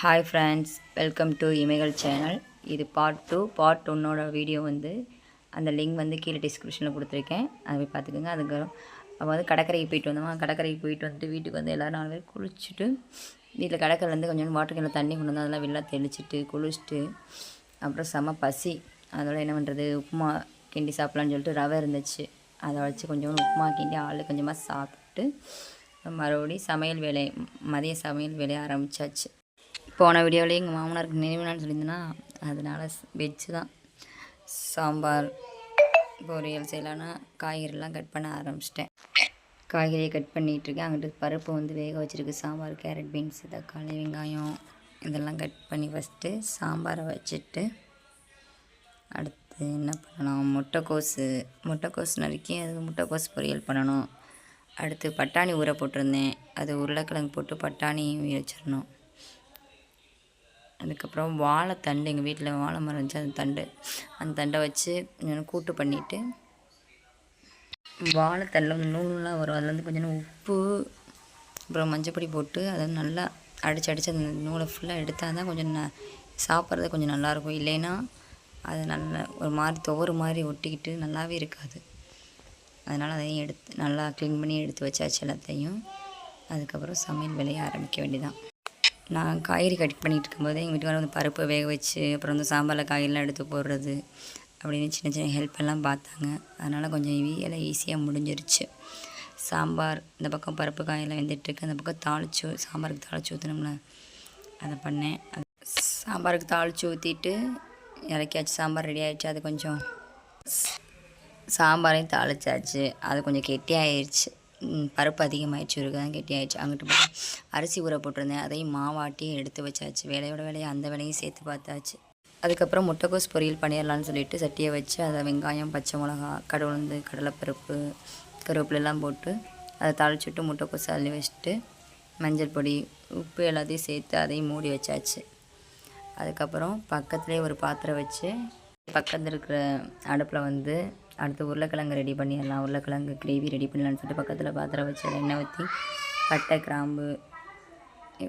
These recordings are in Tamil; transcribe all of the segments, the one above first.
Hi friends welcome to Imaigal channel இது பார்ட் டூ பார்ட் ஒன்னோட வீடியோ வந்து அந்த லிங்க் வந்து கீழே டிஸ்கிரிப்ஷனில் கொடுத்துருக்கேன். அதை போய் பார்த்துக்கோங்க. அதுக்கு அப்போ வந்து கடற்கரைக்கு போயிட்டு வந்தோமா? கடற்கரைக்கு போயிட்டு வந்துட்டு வீட்டுக்கு வந்து எல்லோரும் நாலு பேர் குளிச்சுட்டு வீட்டில் கடற்கரைலேருந்து கொஞ்சம் வாட்டர் கேனில் தண்ணி கொண்டு வந்து அதெல்லாம் வெளில தெளிச்சுட்டு குளிச்சுட்டு அப்புறம் செம பசி. அதோட என்ன பண்ணுறது உப்புமா கிண்டி சாப்பிட்லான்னு சொல்லிட்டு ரவை இருந்துச்சு. அதை வச்சு கொஞ்சம் உப்புமா கிண்டி ஆள் கொஞ்சமாக சாப்பிட்டு மறுபடியும் சமையல் வேலை மதிய சமையல் வேலையை ஆரம்பித்தாச்சு போன வீடியோவிலேயே எங்கள் மாமனாருக்கு நினைவு சொல்லியிருந்தேன்னா அதனால் வெஜ்ஜு தான் சாம்பார் பொரியல் செய்யலான்னா காய்கறிலாம் கட் பண்ண ஆரம்பிச்சிட்டேன். காய்கறியை கட் பண்ணிகிட்ருக்கேன். அங்கிட்டு பருப்பு வந்து வேக வச்சுருக்கு. சாம்பார் கேரட் பீன்ஸ் தக்காளி வெங்காயம் இதெல்லாம் கட் பண்ணி ஃபஸ்ட்டு சாம்பாரை வச்சுட்டு அடுத்து என்ன பண்ணணும் முட்டைக்கோஸு முட்டைக்கோஸ் நறுக்கி அதுக்கு முட்டைக்கோஸ் பொரியல் பண்ணணும். அடுத்து பட்டாணி ஊற போட்டிருந்தேன். அது உருளைக்கிழங்கு போட்டு பட்டாணி வச்சிடணும். அதுக்கப்புறம் வாழைத்தண்டு எங்கள் வீட்டில் வாழை மரம் இருந்துச்சு அந்த தண்டு. அந்த தண்டை வச்சு கொஞ்சம் கூட்டு பண்ணிவிட்டு வாழைத்தண்டில் வந்து நூல்லாம் வரும். அதில் வந்து கொஞ்சம் உப்பு அப்புறம் மஞ்சப்பொடி போட்டு அதை நல்லா அடித்து அடித்து அந்த நூலை ஃபுல்லாக எடுத்தால் தான் கொஞ்சம் ந சாப்பிட்றது கொஞ்சம் நல்லாயிருக்கும். இல்லைன்னா அது நல்ல ஒரு மாதிரி துவறு மாதிரி ஒட்டிக்கிட்டு நல்லாவே இருக்காது. அதனால் அதையும் எடுத்து நல்லா க்ளீன் பண்ணி எடுத்து வச்சாச்சு எல்லாத்தையும். அதுக்கப்புறம் சமையல் வேலையை ஆரம்பிக்க வேண்டியதான் நான் காய்கறி கட் பண்ணிகிட்டு இருக்கும்போது எங்கள் வீட்டுக்கார வந்து பருப்பு வேக வச்சு அப்புறம் வந்து சாம்பாரில் காய்கறிலாம் எடுத்து போடுறது அப்படின்னு சின்ன சின்ன ஹெல்ப் எல்லாம் பார்த்தாங்க. அதனால் கொஞ்சம் வேலை ஈஸியாக முடிஞ்சிருச்சு. சாம்பார் இந்த பக்கம் பருப்பு காயெல்லாம் வெந்துட்டுருக்கு அந்த பக்கம் தாளிச்சு சாம்பாருக்கு தாளித்து ஊற்றணும்ல அதை பண்ணேன். அது சாம்பாருக்கு தாளித்து ஊற்றிட்டு இறக்கியாச்சு. சாம்பார் ரெடி ஆகிடுச்சு அது கொஞ்சம் சாம்பாரையும் தாளிச்சாச்சு. அது கொஞ்சம் கெட்டியாகிடுச்சு பருப்பு அதிகமாகிடுச்சு ஒரு தான் கெட்டி ஆயிடுச்சு அங்கிட்டு போய் அரிசி ஊற போட்டிருந்தேன். அதையும் மாவாட்டி எடுத்து வச்சாச்சு. வேலையோட வேலையை அந்த வேலையும் சேர்த்து பார்த்தாச்சு. அதுக்கப்புறம் முட்டைக்கோஸ் பொரியல் பண்ணிடலான்னு சொல்லிட்டு சட்டியை வச்சு அதை வெங்காயம் பச்சை மிளகா கடவுளுந்து கடலைப்பருப்பு கருவேப்பிலெல்லாம் போட்டு அதை தாளிச்சுட்டு முட்டைக்கோஸ் அள்ளி வச்சுட்டு மஞ்சள் பொடி உப்பு எல்லாத்தையும் சேர்த்து அதையும் மூடி வச்சாச்சு. அதுக்கப்புறம் பக்கத்துலேயே ஒரு பாத்திரம் வச்சு பக்கத்தில் இருக்கிற அடுப்பில் வந்து அடுத்து உருளைக்கிழங்கு ரெடி பண்ணிடலாம். உருளைக்கிழங்கு கிரேவி ரெடி பண்ணலான்னு சொல்லிட்டு பக்கத்தில் பாத்திரம் வச்சு எண்ணெய் ஊற்றி பட்டை கிராம்பு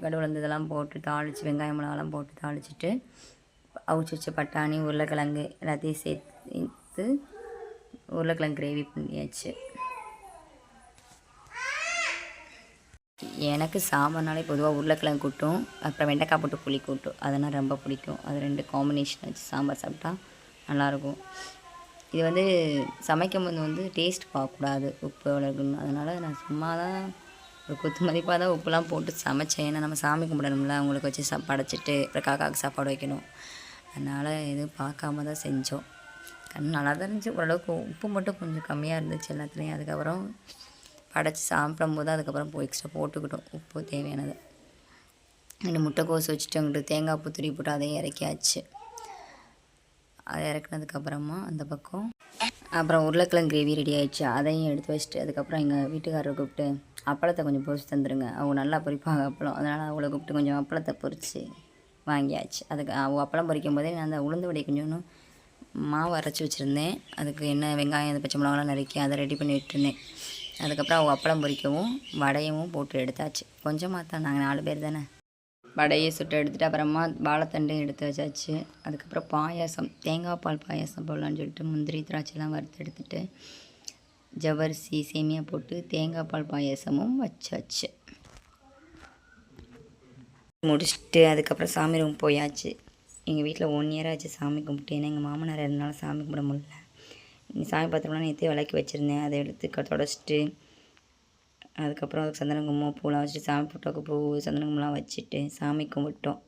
கடவுள் இதெல்லாம் போட்டு தாளித்து வெங்காயம் மிளகாலாம் போட்டு தாளிச்சிட்டு அவிச்சு வச்ச பட்டாணி உருளைக்கிழங்கு எல்லாத்தையும் சேர்த்து உருளைக்கிழங்கு கிரேவி பண்ணியாச்சு. எனக்கு சாம்பார்னாலே பொதுவாக உருளைக்கிழங்கு கூட்டும் அப்புறம் வெண்டைக்காய் போட்டு புளி கூட்டும். அதெல்லாம் ரொம்ப பிடிக்கும். அது ரெண்டு காம்பினேஷன் வச்சு சாம்பார் சாப்பிட்டா நல்லாயிருக்கும். இது வந்து சமைக்கும் போது வந்து டேஸ்ட் பார்க்கக்கூடாது உப்பு எவ்வளோ இருக்குன்னு அதனால் நான் சும்மா தான் ஒரு குத்து மதிப்பாக தான் உப்புலாம் போட்டு சமைச்சேன். ஏன்னா நம்ம சாமி கும்பிடணும்ல அவங்களுக்கு வச்சு சா படைச்சிட்டு அப்புறம் காக்காவுக்கு சாப்பாடு வைக்கணும். அதனால் எதுவும் பார்க்காம தான் செஞ்சோம். கண் நல்லா தான் இருந்துச்சு. ஓரளவுக்கு உப்பு மட்டும் கொஞ்சம் கம்மியாக இருந்துச்சு எல்லாத்துலேயும். அதுக்கப்புறம் படைச்சி சாப்பிடும் போது அதுக்கப்புறம் போய் எக்ஸ்ட்ரா போட்டுக்கிட்டோம். உப்பு தேவையானது. ரெண்டு முட்டைக்கோஸ் வச்சுட்டு அங்கிட்டு தேங்காய் பூ துரி போட்டு அதையும் இறக்கியாச்சு. அதை இறக்குனதுக்கப்புறமா அந்த பக்கம் அப்புறம் உருளைக்கிழங்கு கிரேவி ரெடி ஆகிடுச்சு அதையும் எடுத்து வச்சுட்டு அதுக்கப்புறம் எங்கள் வீட்டுக்காரரை கூப்பிட்டு அப்பளத்தை கொஞ்சம் பொறிச்சு தந்துடுங்க அவங்க நல்லா பொறிப்பாங்க அப்பளம். அதனால் அவளை கூப்பிட்டு கொஞ்சம் அப்பளத்தை பொறிச்சு வாங்கியாச்சு. அதுக்கு அவ அப்பளம் பொறிக்கும் போதே நான் அந்த உளுந்து வடை கொஞ்சோன்னு மாவு அரைச்சி வச்சுருந்தேன். அதுக்கு என்ன வெங்காயம் அந்த பச்சை மிளகாலாம் நறுக்கி அதை ரெடி பண்ணி விட்டுருந்தேன். அதுக்கப்புறம் அவங்க அப்பளம் பொறிக்கவும் வடையவும் போட்டு எடுத்தாச்சு. கொஞ்சமாக தான். நாங்கள் நாலு பேர் தானே? வடையை சுட்டு எடுத்துகிட்டு அப்புறமா வாழைத்தண்டையும் எடுத்து வச்சாச்சு. அதுக்கப்புறம் பாயாசம் தேங்காய் பால் பாயாசம் போடலான்னு சொல்லிட்டு முந்திரி திராட்சைலாம் வறுத்து எடுத்துகிட்டு ஜவரிசி சேமியா போட்டு தேங்காய் பால் பாயாசமும் வச்சாச்சு. முடிச்சுட்டு அதுக்கப்புறம் சாமி ரூம் போயாச்சு. எங்கள் வீட்டில் ஒன் இயர் ஆச்சு சாமி கும்பிட்டு ஏன்னா எங்கள் மாமனார் இருந்தாலும் சாமி கும்பிட முடியல. சாமி பார்த்தோம்னா நேற்று விளக்கி வச்சுருந்தேன். அதை எடுத்து தொடச்சிட்டு அதுக்கப்புறம் அதுக்கு சந்தன குங்குமம் பூலாம் வச்சுட்டு சாமி ஃபோட்டோவுக்கு பூ சந்தன குங்குமம்லாம் வச்சுட்டு சாமி கும்பிட்டோம்.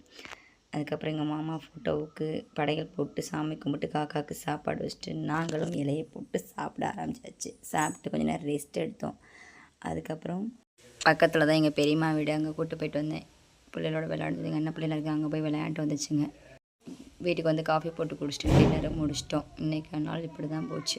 அதுக்கப்புறம் எங்கள் மாமா ஃபோட்டோவுக்கு படைகள் போட்டு சாமி கும்பிட்டு காக்காவுக்கு சாப்பாடு வச்சுட்டு நாங்களும் இலையை போட்டு சாப்பிட ஆரம்பிச்சாச்சு. சாப்பிட்டு கொஞ்சம் நேரம் ரெஸ்ட் எடுத்தோம். அதுக்கப்புறம் பக்கத்தில் தான் எங்கள் பெரியம்மா வீடு அங்கே கூப்பிட்டு போயிட்டு வந்தேன். பிள்ளைகளோட விளையாடுறது எங்கள் அண்ணன் பிள்ளைங்க அங்கே போய் விளையாண்டு வந்துச்சுங்க. வீட்டுக்கு வந்து காஃபி போட்டு குடிச்சிட்டு டின்னரும் முடிச்சிட்டோம். இன்றைக்கி நாள் இப்படி தான் போச்சு.